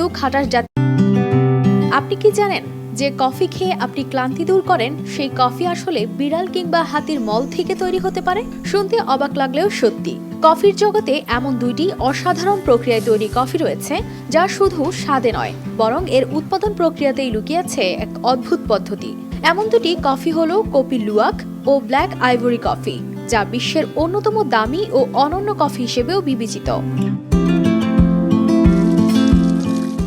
তো খাটাস জাত আপনি কি জানেন যে কফি খেয়ে আপনি ক্লান্তি দূর করেন? সেই কফি আসলে বিড়াল কিংবা হাতির মল থেকে তৈরি হতে পারে? শুনতে অবাক লাগলেও সত্যি। কফির জগতে এমন দুইটি অসাধারণ প্রক্রিয়ায় তৈরি কফি রয়েছে, যা শুধু স্বাদে নয়, বরং এর উৎপাদন প্রক্রিয়াতেই লুকিয়ে আছে এক অদ্ভুত পদ্ধতি। এমন দুটি কফি হলো কপি লুয়াক ও ব্ল্যাক আইভরি কফি, যা বিশ্বের অন্যতম দামি ও অনন্য কফি হিসেবেও বিবেচিত।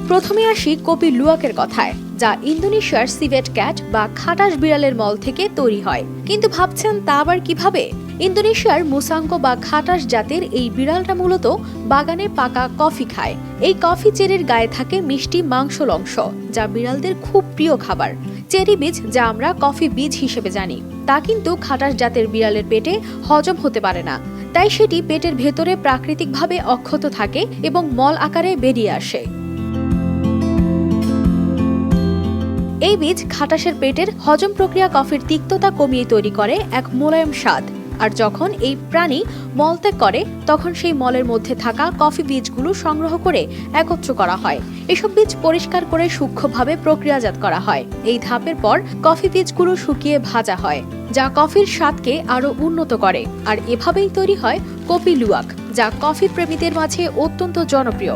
প্রথমে আসি কপি লুয়াকের কথায়, যা ইন্দোনেশিয়ার সিভেট ক্যাট বা খাটাস বিড়ালের মল থেকে তৈরি হয়। কিন্তু ভাবছেন তা আবার কীভাবে? ইন্দোনেশিয়ার মুসাঙ্কো বা খাটাস জাতের এই বিড়ালটা মূলত বাগানে পাকা কফি খায়। এই কফি চেরির গায়ে থাকে মিষ্টি মাংসল অংশ, যা বিড়ালদের খুব প্রিয় খাবার। চেরি বীজ, যা আমরা কফি বীজ হিসেবে জানি। তা কিন্তু খাটাস জাতের বিড়ালের পেটে হজম হতে পারে না। তাই সেটি পেটের ভেতরে প্রাকৃতিকভাবে অক্ষত থাকে এবং মল আকারে বেরিয়ে আসে। এই বীজ খাটাসের পেটের হজম প্রক্রিয়া কফির তিক্ততা কমিয়ে তৈরি করে এক মোলায়েম স্বাদ। আর যখন এই প্রাণী মলত্যাগ করে, তখন সেই মলের মধ্যে থাকা কফি বীজগুলো সংগ্রহ করে একত্র করা হয়। এসব বীজ পরিষ্কার করে সূক্ষ্মভাবে প্রক্রিয়াজাত করা হয়। এই ধাপের পর কফি বীজগুলো শুকিয়ে ভাজা হয়, যা কফির স্বাদকে আরও উন্নত করে। আর এভাবেই তৈরি হয় কপি লুয়াক যা কফি প্রেমীদের মাঝে অত্যন্ত জনপ্রিয়।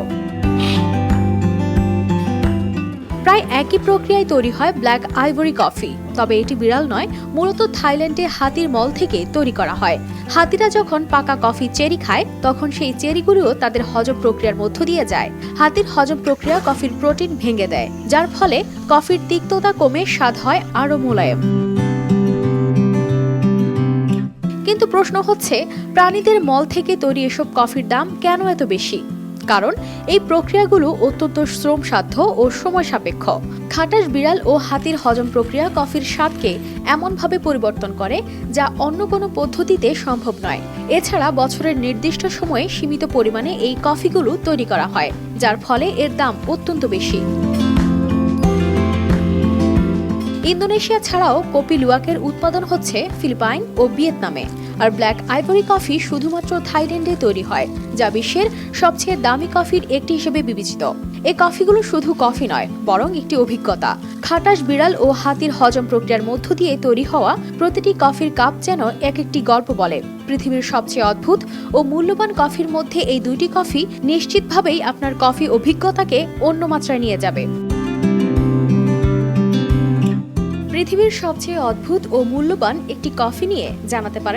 প্রায় একই প্রক্রিয়ায় তৈরি হয় ব্ল্যাক আইভরি কফি। তবে এটি বিড়াল নয়, মূলত থাইল্যান্ডে হাতির মল থেকে তৈরি করা হয়। হাতিরা যখন পাকা কফি চেরি খায়, তখন সেই চেরিগুলিও তাদের হজম প্রক্রিয়ার মধ্য দিয়ে যায়। হাতির হজম প্রক্রিয়া কফির প্রোটিন ভেঙে দেয়, যার ফলে কফির তিক্ততা কমে স্বাদ হয় আরও মোলায়েম। কিন্তু প্রশ্ন হচ্ছে, প্রাণীদের মল থেকে তৈরি এসব কফির দাম কেন এত বেশি? কারণ এই প্রক্রিয়াগুলো অত্যন্ত শ্রমসাধ্য ও সময় সাপেক্ষ খাটাস বিড়াল ও হাতির হজম প্রক্রিয়া কফির স্বাদকে এমনভাবে পরিবর্তন করে যা অন্য কোনো পদ্ধতিতে সম্ভব নয়। এছাড়া বছরের নির্দিষ্ট সময়ে সীমিত পরিমাণে এই কফিগুলো তৈরি করা হয়, যার ফলে এর দাম অত্যন্ত বেশি। ইন্দোনেশিয়া ছাড়াও কপি লুয়াকের উৎপাদন হচ্ছে ফিলিপাইন ও ভিয়েতনামে। আর ব্ল্যাক আইভরি কফি শুধুমাত্র থাইল্যান্ডে তৈরি হয়, যা বিশ্বের সবচেয়ে দামি কফির একটি হিসেবে বিবেচিত। এই কফিগুলো শুধু কফি নয়, বরং একটি অভিজ্ঞতা। খাটাস বিড়াল ও হাতির হজম প্রক্রিয়ার মধ্য দিয়ে তৈরি হওয়া প্রতিটি কফির কাপ যেন এক একটি গল্প বলে। পৃথিবীর সবচেয়ে অদ্ভুত ও মূল্যবান কফির মধ্যে এই দুইটি কফি নিশ্চিতভাবেই আপনার কফি অভিজ্ঞতাকে অন্য মাত্রায় নিয়ে যাবে। পৃথিবীর সবচেয়ে অদ্ভুত ও মূল্যবান একটি কফি নিয়ে জানাতে পারেন